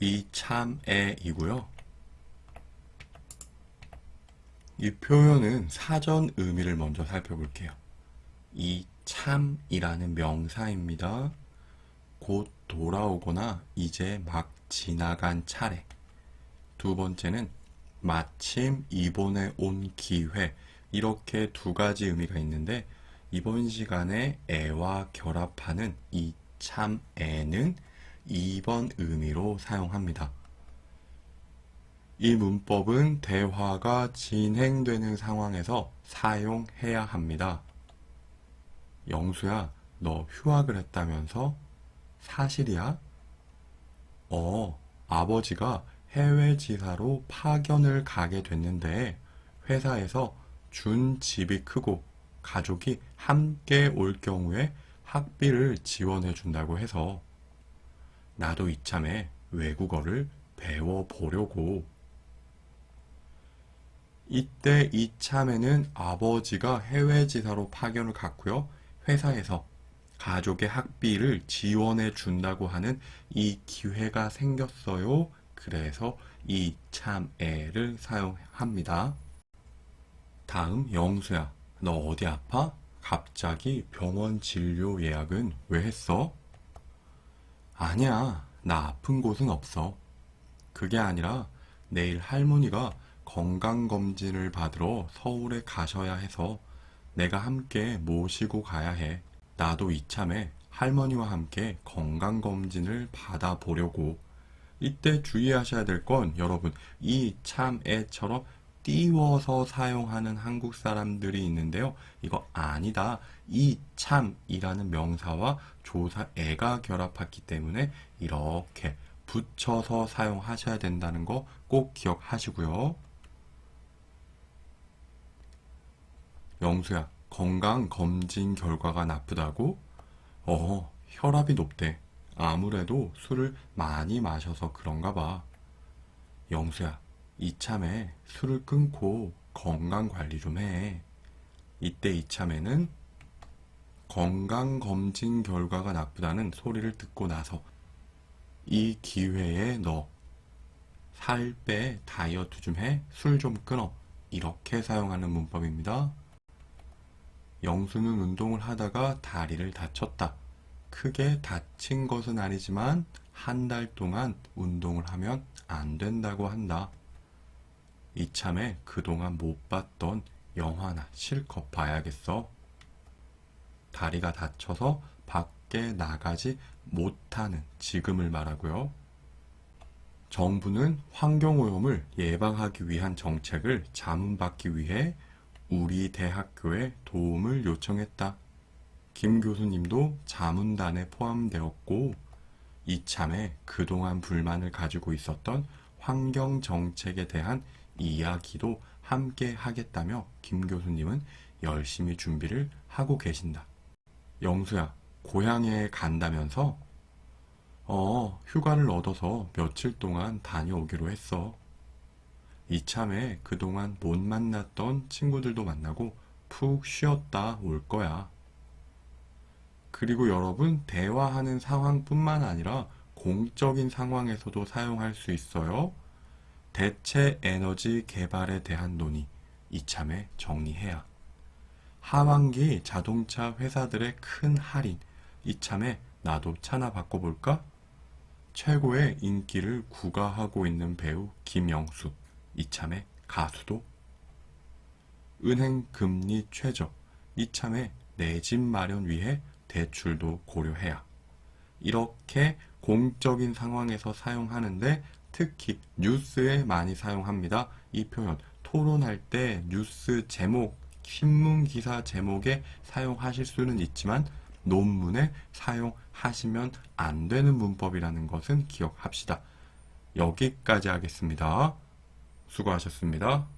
이 참에이고요. 이 표현은 사전 의미를 먼저 살펴볼게요. 이 참이라는 명사입니다. 곧 돌아오거나 이제 막 지나간 차례. 두 번째는 마침 이번에 온 기회. 이렇게 두 가지 의미가 있는데 이번 시간에 애와 결합하는 이 참애는 2번 의미로 사용합니다. 이 문법은 대화가 진행되는 상황에서 사용해야 합니다. 영수야, 너 휴학을 했다면서? 사실이야? 어, 아버지가 해외 지사로 파견을 가게 됐는데 회사에서 준 집이 크고 가족이 함께 올 경우에 학비를 지원해 준다고 해서 나도 이참에 외국어를 배워 보려고. 이때 이참에는 아버지가 해외 지사로 파견을 갔고요. 회사에서 가족의 학비를 지원해 준다고 하는 이 기회가 생겼어요. 그래서 이 참에를 사용합니다. 다음 영수야, 너 어디 아파? 갑자기 병원 진료 예약은 왜 했어? 아니야, 나 아픈 곳은 없어. 그게 아니라 내일 할머니가 건강검진을 받으러 서울에 가셔야 해서 내가 함께 모시고 가야 해. 나도 이참에 할머니와 함께 건강검진을 받아보려고. 이때 주의하셔야 될 건 여러분, 이 참에처럼 띄워서 사용하는 한국 사람들이 있는데요. 이거 아니다. 이 참이라는 명사와 조사 애가 결합했기 때문에 이렇게 붙여서 사용하셔야 된다는 거 꼭 기억하시고요. 영수야, 건강 검진 결과가 나쁘다고? 어, 혈압이 높대. 아무래도 술을 많이 마셔서 그런가 봐. 영수야, 이참에 술을 끊고 건강 관리 좀 해. 이때 이참에는 건강 검진 결과가 나쁘다는 소리를 듣고 나서 이 기회에 너 살 빼 다이어트 좀 해. 술 좀 끊어. 이렇게 사용하는 문법입니다. 영수는 운동을 하다가 다리를 다쳤다. 크게 다친 것은 아니지만 한 달 동안 운동을 하면 안 된다고 한다. 이참에 그동안 못 봤던 영화나 실컷 봐야겠어. 다리가 다쳐서 밖에 나가지 못하는 지금을 말하고요. 정부는 환경오염을 예방하기 위한 정책을 자문받기 위해 우리 대학교에 도움을 요청했다. 김 교수님도 자문단에 포함되었고, 이참에 그동안 불만을 가지고 있었던 환경 정책에 대한 이야기도 함께 하겠다며 김 교수님은 열심히 준비를 하고 계신다. 영수야, 고향에 간다면서? 어, 휴가를 얻어서 며칠 동안 다녀오기로 했어. 이참에 그동안 못 만났던 친구들도 만나고 푹 쉬었다 올 거야. 그리고 여러분, 대화하는 상황뿐만 아니라 공적인 상황에서도 사용할 수 있어요. 대체 에너지 개발에 대한 논의, 이참에 정리해야. 하반기 자동차 회사들의 큰 할인, 이참에 나도 차나 바꿔볼까? 최고의 인기를 구가하고 있는 배우 김영수, 이참에 가수도. 은행 금리 최저, 이참에 내 집 마련 위해 대출도 고려해야. 이렇게 공적인 상황에서 사용하는데 특히 뉴스에 많이 사용합니다. 이 표현 토론할 때 뉴스 제목, 신문 기사 제목에 사용하실 수는 있지만 논문에 사용하시면 안 되는 문법이라는 것은 기억합시다. 여기까지 하겠습니다. 수고하셨습니다.